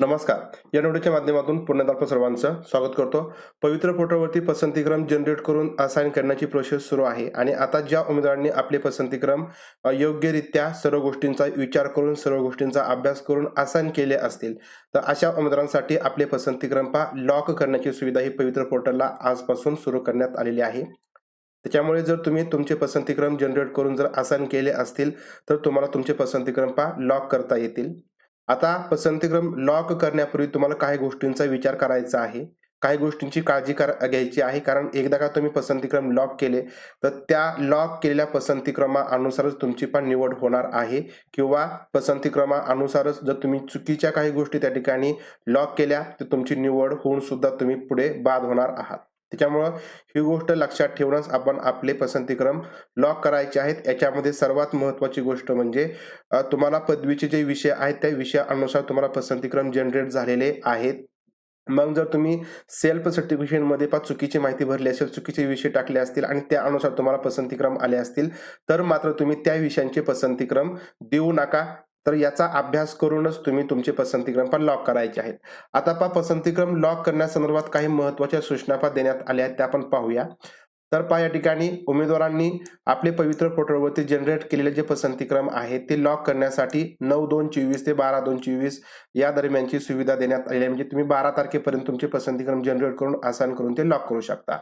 नमस्कार. या नोडीच्या माध्यमातून पुण्यात सर्वांचं स्वागत करतो. पवित्र पोर्टलवरती पसंतीक्रम जनरेट करून असाइन करण्याची प्रोसेस सुरू आहे आणि आता ज्या उमेदवारांनी आपले पसंतीक्रम योग्यरित्या सर्व गोष्टींचा विचार करून सर्व गोष्टींचा अभ्यास करून असाइन केले असतील तर अशा उमेदवारांसाठी आपले पसंतीक्रम पा लॉक करण्याची सुविधा ही पवित्र पोर्टलला आजपासून सुरू करण्यात आलेली आहे. त्याच्यामुळे जर तुम्ही तुमचे पसंतीक्रम जनरेट करून जर असाइन केले असतील तर तुम्हाला तुमचे पसंतीक्रम पा लॉक करता येतील. आता पसंतीक्रम लॉक करण्यापूर्वी तुम्हाला काही गोष्टींचा विचार करायचा आहे. काही गोष्टींची काळजी कर घ्यायची आहे. कारण एकदा का तुम्ही पसंतीक्रम लॉक केले तर त्या लॉक केलेल्या पसंतीक्रमानुसारच तुमची पण निवड होणार आहे. किंवा पसंतीक्रमानुसारच जर तुम्ही चुकीच्या काही गोष्टी त्या ठिकाणी लॉक केल्या तर तुमची निवड होऊन सुद्धा तुम्ही पुढे बाद होणार आहात. त्याच्यामुळं ही गोष्ट लक्षात ठेवूनच आपण आपले पसंतीक्रम लॉक करायचे आहेत. याच्यामध्ये सर्वात महत्त्वाची गोष्ट म्हणजे तुम्हाला पदवीचे जे विषय आहेत त्या विषयानुसार तुम्हाला पसंतीक्रम जनरेट झालेले आहेत. मग जर तुम्ही सेल्फ सर्टिफिकेशनमध्ये पा चुकीची माहिती भरली असेल चुकीचे विषय टाकले असतील आणि त्यानुसार तुम्हाला पसंतीक्रम आले असतील तर मात्र तुम्ही त्या विषयांचे पसंतीक्रम देऊ नका. तर याचा अभ्यास करूनच तुम्ही तुमचे पसंतीक्रम पण लॉक करायचे आहेत. आता पा पसंतीक्रम लॉक करण्यासंदर्भात काही महत्त्वाच्या सूचना पा देण्यात आल्या आहेत त्या आपण पाहूया. तर पा या ठिकाणी उमेदवारांनी आपले पवित्र पोर्टलवरती जनरेट केलेले जे पसंतीक्रम आहेत ते लॉक करण्यासाठी नऊ दोन चोवीस ते बारा दोन चोवीस या दरम्यानची सुविधा देण्यात आलेली आहे. म्हणजे तुम्ही बारा तारखेपर्यंत तुमचे पसंतीक्रम जनरेट करून आसान करून ते लॉक करू शकता.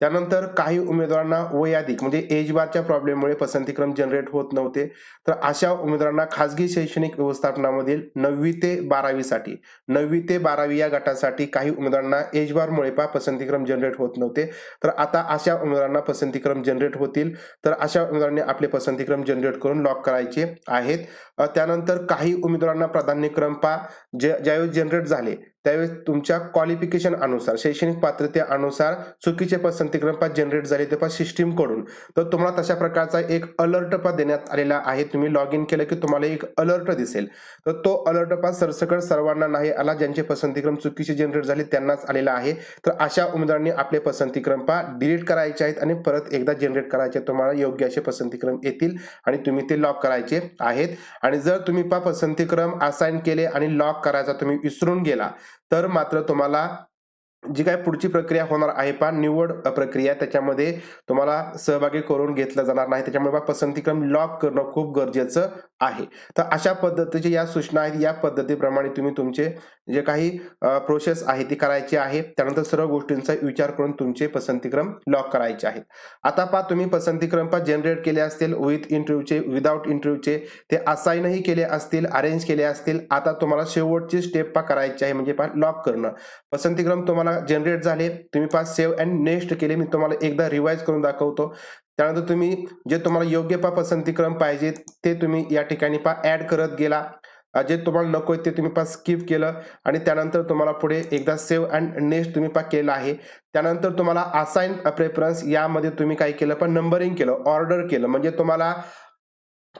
त्यानंतर काही उमेदवारांना वयाधिक म्हणजे एज बारच्या प्रॉब्लेममुळे पसंतीक्रम जनरेट होत नव्हते. तर अशा उमेदवारांना खाजगी शैक्षणिक व्यवस्थापनामधील नववी ते बारावीसाठी नववी ते बारावी या गटासाठी काही उमेदवारांना एज बारमुळे पा पसंतीक्रम जनरेट होत नव्हते. तर आता अशा उमेदवारांना पसंतीक्रम जनरेट होतील. तर अशा उमेदवारांनी आपले पसंतीक्रम जनरेट करून लॉक करायचे आहेत. त्यानंतर काही उमेदवारांना प्राधान्यक्रम पा जे ज्यावेळेस जनरेट झाले त्यावेळेस तुमच्या क्वालिफिकेशन अनुसार शैक्षणिक पात्रतेनुसार चुकीचे पसंतीक्रम पा जनरेट झाले ते पा सिस्टीमकडून. तर तुम्हाला तशा प्रकारचा एक अलर्ट पा देण्यात आलेला आहे. तुम्ही लॉग इन केलं की तुम्हाला एक अलर्ट दिसेल. तर तो अलर्ट पा सरसकट सर्वांना नाही आला ज्यांचे पसंतीक्रम चुकीचे जनरेट झाले त्यांनाच आलेला आहे. तर अशा उमेदवारांनी आपले पसंतीक्रम पा डिलीट करायचे आहेत आणि परत एकदा जनरेट करायचे तुम्हाला योग्य असे पसंतीक्रम येतील आणि तुम्ही ते लॉक करायचे आहेत. आणि जर तुम्ही पा पसंतीक्रम असाइन केले आणि लॉक करायचा तुम्ही विसरून गेला तर मात्र तुम्हाला जी काय पुढची प्रक्रिया होणार आहे पा निवड प्रक्रिया त्याच्यामध्ये तुम्हाला सहभागी करून घेतलं जाणार नाही. त्याच्यामुळे बा पसंतीक्रम लॉक करणं खूप गरजेचं आहे. तर अशा पद्धतीच्या या सूचना आहेत. या पद्धतीप्रमाणे तुम्ही तुमचे जे काही प्रोसेस आहे ती करायची आहे. त्यानंतर सर्व गोष्टींचा विचार करून तुमचे पसंतीक्रम लॉक करायचे आहेत. आता पा तुम्ही पसंतीक्रम पा जनरेट केले असतील. विथ इंटरव्ह्यूचे विदाऊट इंटरव्ह्यूचे ते असाईनही केले असतील अरेंज केले असतील. आता तुम्हाला शेवटची स्टेप पा करायची आहे. म्हणजे पा लॉक करणं. पसंतीक्रम तुम्हाला जनरेट झाले तुम्ही पास सेव्ह अँड नेक्स्ट केले मी तुम्हाला एकदा रिवाईज करून दाखवतो. त्यानंतर तुम्ही जे तुम्हाला योग्य पा पसंतीक्रम पाहिजे ते तुम्ही या ठिकाणी पा ऍड करत गेला. जे तुम्हाला नको आहे ते तुम्ही पा स्किप केलं. आणि त्यानंतर तुम्हाला पुढे एकदा सेव्ह अँड नेक्स्ट तुम्ही पा केलं आहे. त्यानंतर तुम्हाला असाइन प्रेफरन्स यामध्ये तुम्ही काय केलं पण नंबरिंग केलं ऑर्डर केलं. म्हणजे तुम्हाला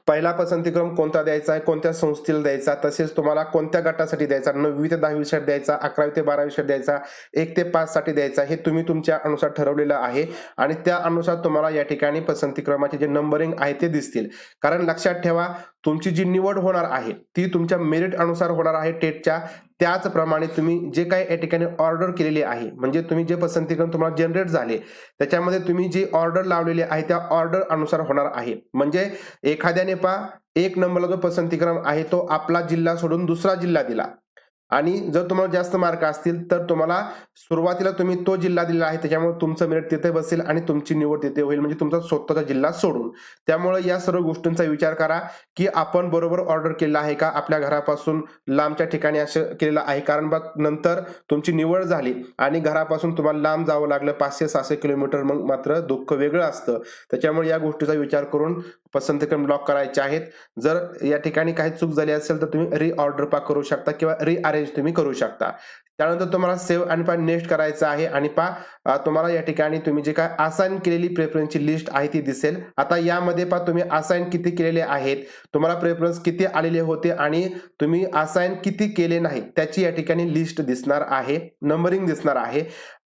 पहिला पसंतीक्रम कोणता द्यायचा आहे? कोणत्या संस्थेला द्यायचा? तसेच तुम्हाला कोणत्या गटासाठी द्यायचा? नववी ते दहावीसाठी द्यायचा अकरावी ते बारावीसाठी द्यायचा एक ते पाच साठी द्यायचा हे तुम्ही तुमच्या अनुसार ठरवलेलं आहे. आणि त्या अनुसार तुम्हाला या ठिकाणी पसंतीक्रमाचे जे नंबरिंग आहे ते दिसतील. कारण लक्षात ठेवा तुमची जी निवड होणार आहे ती तुमच्या मेरिट अनुसार होणार आहे. टेटच्या त्याचप्रमाणे तुम्ही जे काही या ठिकाणी ऑर्डर केलेली आहे म्हणजे तुम्ही जे पसंतीकरण तुम्हाला जनरेट झाले त्याच्यामध्ये तुम्ही जी ऑर्डर लावलेली आहे त्या ऑर्डर अनुसार होणार आहे. म्हणजे एखाद्याने पा एक नंबरला जो पसंतीक्रम आहे तो आपला जिल्हा सोडून दुसरा जिल्हा दिला. आणि जर तुम्हाला जास्त मार्क असतील तर तुम्हाला सुरुवातीला तुम्ही तो जिल्हा दिला आहे त्याच्यामुळे तुमचं मेरिट तिथे बसेल आणि तुमची निवड तिथे होईल म्हणजे तुमचा स्वतःचा जिल्हा सोडून. त्यामुळे या सर्व गोष्टींचा विचार करा की आपण बरोबर ऑर्डर केला आहे का? आपल्या घरापासून लांबच्या ठिकाणी असं केलेलं आहे कारण बा नंतर तुमची निवड झाली आणि घरापासून तुम्हाला लांब जावं लागलं पाचशे सहाशे किलोमीटर मग मात्र दुःख वेगळं असतं. त्याच्यामुळे या गोष्टीचा विचार करून पसंतीक्रम लॉक करायचे आहेत. जर या ठिकाणी काही चूक झाली असेल तर तुम्ही रिऑर्डर पा करू शकता किंवा रिअरेंज तुम्ही करू शकता. त्यानंतर तुम्हाला सेव्ह आणि पा नेक्स्ट करायचं आहे आणि पा तुम्हाला या ठिकाणी तुम्ही जे काय असाइन केलेली प्रेफरन्सची लिस्ट आहे ती दिसेल. आता यामध्ये पा तुम्ही असाइन किती केलेले आहेत. तुम्हाला प्रेफरन्स किती आलेले होते आणि तुम्ही असाइन किती केले नाही त्याची या ठिकाणी लिस्ट दिसणार आहे. नंबरिंग दिसणार आहे.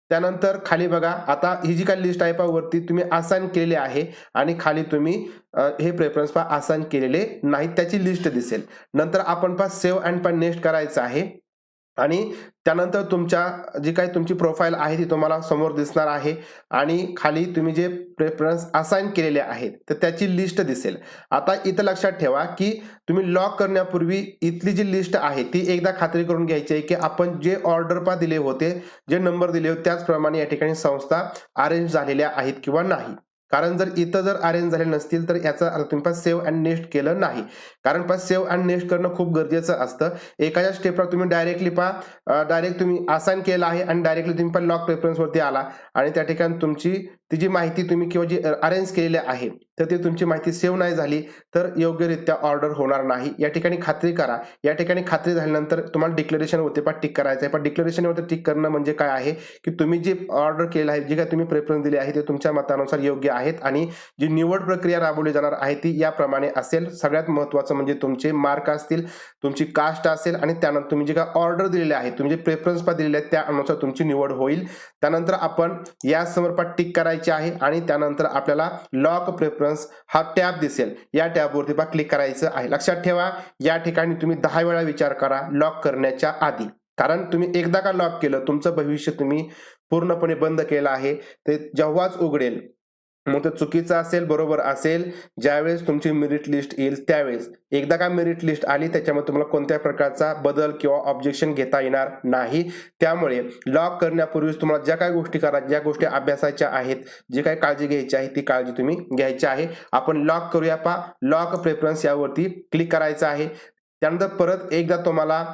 त्यानंतर खाली बघा आता ही जी काही लिस्ट आहे वरती तुम्ही असाइन केलेली आहे आणि खाली तुम्ही हे प्रेफरन्स पहा असाइन केलेले नाही त्याची लिस्ट दिसेल. नंतर आपण पहा सेव्ह अँड पण नेक्स्ट करायचं आहे. आणि त्यानंतर तुमच्या जी काही तुमची प्रोफाईल आहे ती तुम्हाला समोर दिसणार आहे. आणि खाली तुम्ही जे प्रेफरन्स असाइन केलेले आहेत तर त्याची लिस्ट दिसेल. आता इथं लक्षात ठेवा की तुम्ही लॉक करण्यापूर्वी इथली जी लिस्ट आहे ती एकदा खात्री करून घ्यायची आहे की आपण जे ऑर्डर पा दिले होते जे नंबर दिले होते त्याचप्रमाणे या ठिकाणी संस्था अरेंज झालेल्या आहेत किंवा नाही. कारण जर इथं जर अरेंज झाले नसतील तर याचा अर्थ तुम्ही पास सेव्ह अँड नेक्स्ट केलं नाही. कारण पास सेव्ह अँड नेक्स्ट करणं खूप गरजेचं असतं. एखाद्या स्टेपला तुम्ही डायरेक्टली पा डायरेक्ट तुम्ही असाइन केलं आहे आणि डायरेक्टली तुम्ही पण लॉक प्रेफरन्सवरती आला. आणि त्या ठिकाणी तुमची ती जी माहिती तुम्ही किंवा जी अरेंज केलेली आहे तर ती तुमची माहिती सेव्ह नाही झाली तर योग्यरित्या ऑर्डर होणार नाही. या ठिकाणी खात्री करा. या ठिकाणी खात्री झाल्यानंतर तुम्हाला डिक्लेरेशन होते पण टिक करायचं आहे पण डिक्लेरेशनवरती टिक करणं म्हणजे काय आहे? की तुम्ही जे ऑर्डर केलं आहे जे काय तुम्ही प्रेफरन्स दिले आहे ते तुमच्या मतानुसार योग्य आहेत आणि जी निवड प्रक्रिया राबवली जाणार आहे ती याप्रमाणे असेल. सगळ्यात महत्त्वाचं म्हणजे तुमचे मार्क असतील तुमची कास्ट असेल आणि त्यानंतर तुम्ही जे काय ऑर्डर दिलेले आहे तुम्ही जे प्रेफरन्स पण दिलेले आहेत त्यानुसार तुमची निवड होईल. त्यानंतर आपण या समर्पात टिक करायची आहे आणि त्यानंतर आपल्याला लॉक प्रेफरन्स हा टॅब दिसेल. या टॅबवरती बा क्लिक करायचं आहे. लक्षात ठेवा या ठिकाणी तुम्ही दहा वेळा विचार करा लॉक करण्याच्या आधी. कारण तुम्ही एकदा का लॉक केलं तुमचं भविष्य तुम्ही पूर्णपणे बंद केलं आहे. ते जेव्हाच उघडेल मग ते चुकीचं असेल बरोबर असेल ज्यावेळेस तुमची मेरिट लिस्ट येईल त्यावेळेस. एकदा का मेरिट लिस्ट आली त्याच्यामध्ये तुम्हाला कोणत्या प्रकारचा बदल किंवा ऑब्जेक्शन घेता येणार नाही. त्यामुळे लॉक करण्यापूर्वीच तुम्हाला ज्या काही गोष्टी करा ज्या गोष्टी अभ्यासाच्या आहेत जे काही काळजी घ्यायची आहे ती काळजी तुम्ही घ्यायची आहे. आपण लॉक करूया पा लॉक प्रेफरन्स यावरती क्लिक करायचं आहे. त्यानंतर परत एकदा तुम्हाला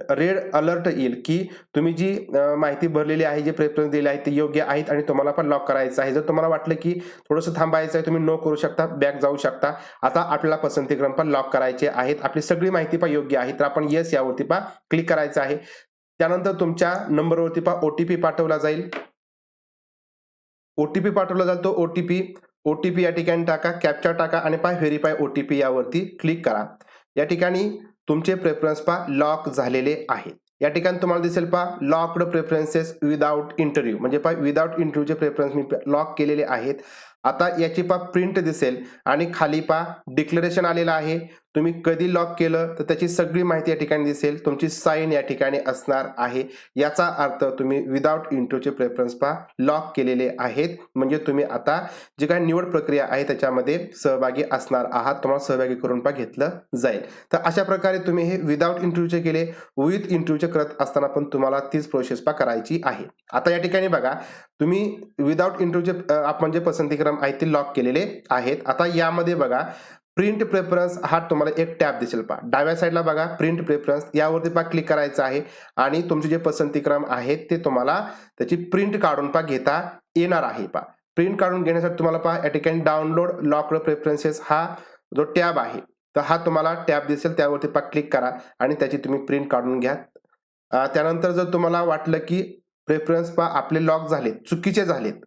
रेड अलर्ट येईल की तुम्ही जी माहिती भरलेली आहे जे प्रेफरन्स दिले आहेत ते योग्य आहेत आणि तुम्हाला पण लॉक करायचं आहे. जर तुम्हाला वाटलं की थोडंसं थांबायचं आहे तुम्ही नो करू शकता बॅक जाऊ शकता. आता आपल्याला पसंतीक्रम पण लॉक करायचे आहेत. आपली सगळी माहिती पा योग्य आहे. तर आपण येस यावरती पा क्लिक करायचं आहे. त्यानंतर तुमच्या नंबरवरती पा ओटीपी पाठवला जाईल. ओटीपी पाठवला जाईल तो ओटीपी ओटीपी या ठिकाणी टाका कॅप्चर टाका आणि पा व्हेरीफाय ओटीपी यावरती क्लिक करा. या ठिकाणी तुमचे प्रेफरन्स पा लॉक झालेले आहे या ठिकाणी तुम्हाला दिसेल पा लॉकड प्रेफरन्सेस विदाउट इंटरव्ह्यू म्हणजे पा विदाउट इंटरव्ह्यूचे प्रेफरन्स मी लॉक केलेले आहेत. आता याची पा प्रिंट दिसेल. आणि खाली पा डिक्लेरेशन आलेलं आहे. तुम्ही कधी लॉक केलं तर त्याची सगळी माहिती या ठिकाणी दिसेल. तुमची साईन या ठिकाणी असणार आहे. याचा अर्थ तुम्ही विदाउट इंट्रोचे प्रेफरन्स पा लॉक केलेले आहेत. म्हणजे तुम्ही आता जी काही निवड प्रक्रिया आहे त्याच्यामध्ये सहभागी असणार आहात. तुम्हाला सहभागी करून पहा घेतलं जाईल. तर अशा प्रकारे तुम्ही हे विदाउट इंटरव्ह्यूचे केले विथ इंटरव्ह्यूचे करत असताना पण तुम्हाला तीच प्रोसेस पा करायची आहे. आता या ठिकाणी बघा तुम्ही विदाउट इंटरव्ह्यूचे आपण जे पसंतीक्रम आहेत ते लॉक केलेले आहेत. आता यामध्ये बघा प्रिंट प्रेफरन्स हा तुम्हाला एक टॅब दिसेल पा डाव्या साईडला बघा प्रिंट प्रेफरन्स यावरती पा क्लिक करायचं आहे. आणि तुमचे जे पसंतीक्रम आहेत ते तुम्हाला त्याची प्रिंट काढून पा घेता येणार आहे पा प्रिंट काढून घेण्यासाठी तुम्हाला पहा या ठिकाणी डाउनलोड लॉकर प्रेफरन्सेस हा जो टॅब आहे तर हा तुम्हाला टॅब दिसेल त्यावरती पा क्लिक करा आणि त्याची तुम्ही प्रिंट काढून घ्या. त्यानंतर जर तुम्हाला वाटलं की प्रेफरन्स पा आपले लॉक झालेत चुकीचे झालेत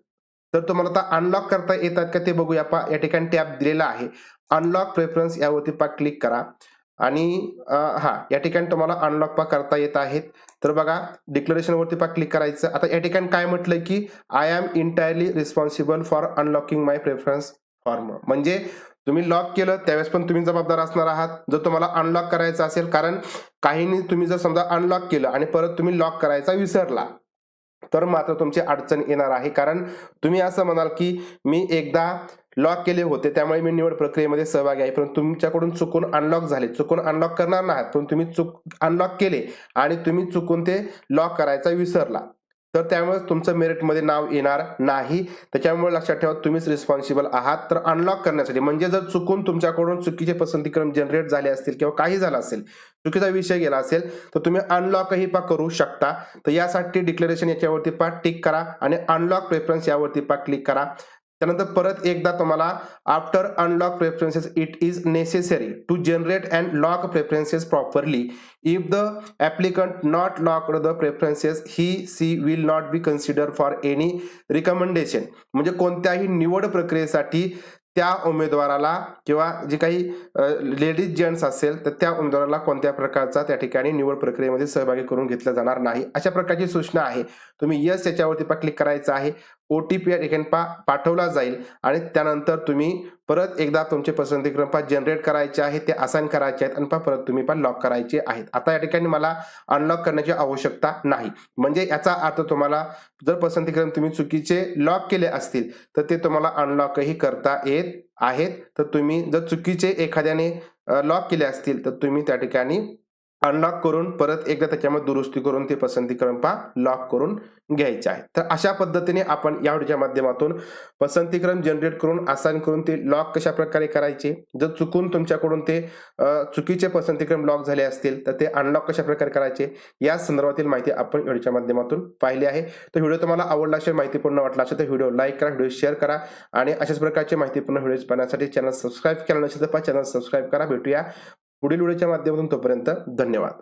तर तुम्हाला आता अनलॉक करता येतात का ते बघूया पा या ठिकाणी टॅब दिलेला आहे. अनलॉक प्रेफरन्स यावरती पा क्लिक करा. आणि हा या ठिकाणी तुम्हाला अनलॉक पा करता येत आहेत. तर बघा डिक्लेरेशनवरती पा क्लिक करायचं. आता या ठिकाणी काय म्हटलंय की I am entirely responsible for unlocking my preference form म्हणजे तुम्ही लॉक केलं त्यावेळेस पण तुम्ही जबाबदार असणार आहात. जर तुम्हाला अनलॉक करायचं असेल कारण काहींनी तुम्ही जर समजा अनलॉक केलं आणि परत तुम्ही लॉक करायचा विसरला तर मात्र तुमची अडचण येणार आहे. कारण तुम्ही असं म्हणाल की मी एकदा लॉक केले होते त्यामुळे मी निवड प्रक्रियेमध्ये सहभागी आहे. पण तुमच्याकडून चुकून अनलॉक झाले. चुकून अनलॉक करणार नाहीत पण तुम्ही चुक अनलॉक केले आणि तुम्ही चुकून ते लॉक करायचा विसरला. तर त्यामुळे तुमचं मेरिटमध्ये नाव येणार नाही. त्याच्यामुळे लक्षात ठेवा तुम्हीच रिस्पॉन्सिबल आहात. तर अनलॉक करण्यासाठी म्हणजे जर चुकून तुमच्याकडून चुकीचे पसंतीक्रम जनरेट झाले असतील किंवा काही झालं असेल चुकीचा विषय गेला असेल तर तुम्ही अनलॉकही पा करू शकता. तर यासाठी डिक्लेरेशन याच्यावरती पा टिक करा आणि अनलॉक प्रेफरन्स यावरती पा क्लिक करा. त्यानंतर परत एकदा तुम्हाला after unlock preferences it is necessary to generate and lock preferences properly if the applicant not lock the preferences he she will not be consider for any recommendation म्हणजे कोणत्याही निवड प्रक्रियेसाठी त्या उमेदवाराला किंवा जे काही लेडीज जेंट्स असेल तर त्या उमेदवाराला कोणत्या प्रकारचा त्या ठिकाणी निवड प्रक्रियेमध्ये सहभागी करून घेतला जाणार नाही? अशा प्रकारची सूचना आहे. तुम्ही यस याच्यावरती पा क्लिक करायचं आहे. ओ टी पी या ठिकाणी पा पाठवला जाईल आणि त्यानंतर तुम्ही परत एकदा तुमचे पसंतीक्रम पहा जनरेट करायचे आहेत ते असाइन करायचे आहेत आणि पहा परत तुम्ही पण लॉक करायचे आहेत. आता या ठिकाणी मला अनलॉक करण्याची आवश्यकता नाही. म्हणजे याचा अर्थ तुम्हाला जर पसंतीक्रम तुम्ही चुकीचे लॉक केले असतील तर ते तुम्हाला अनलॉकही करता येत आहेत. तर तुम्ही जर चुकीचे एखाद्याने लॉक केले असतील तर तुम्ही त्या ठिकाणी अनलॉक करून परत एकदा त्याच्यामध्ये दुरुस्ती करून ते पसंती पहा लॉक करून घ्यायचे आहे तर अशा पद्धतीने आपण या व्हिडिओच्या माध्यमातून पसंतीक्रम जनरेट करून आसान करून ते लॉक कशा प्रकारे करायचे? जर चुकून तुमच्याकडून ते चुकीचे पसंतीक्रम लॉक झाले असतील तर ते अनलॉक कशा प्रकारे करायचे? या संदर्भातील माहिती आपण व्हिडिओच्या माध्यमातून पाहिली आहे. तर व्हिडिओ तुम्हाला आवडला असेल माहितीपूर्ण वाटला असेल तर व्हिडिओ लाईक करा व्हिडिओ शेअर करा आणि अशाच प्रकारचे माहितीपूर्ण व्हिडिओज पाहण्यासाठी चॅनल सबस्क्राईब केला नसेल तर चॅनल सबस्क्राईब करा. भेटूया पुढील व्हिडिओच्या माध्यमातून तोपर्यंत धन्यवाद.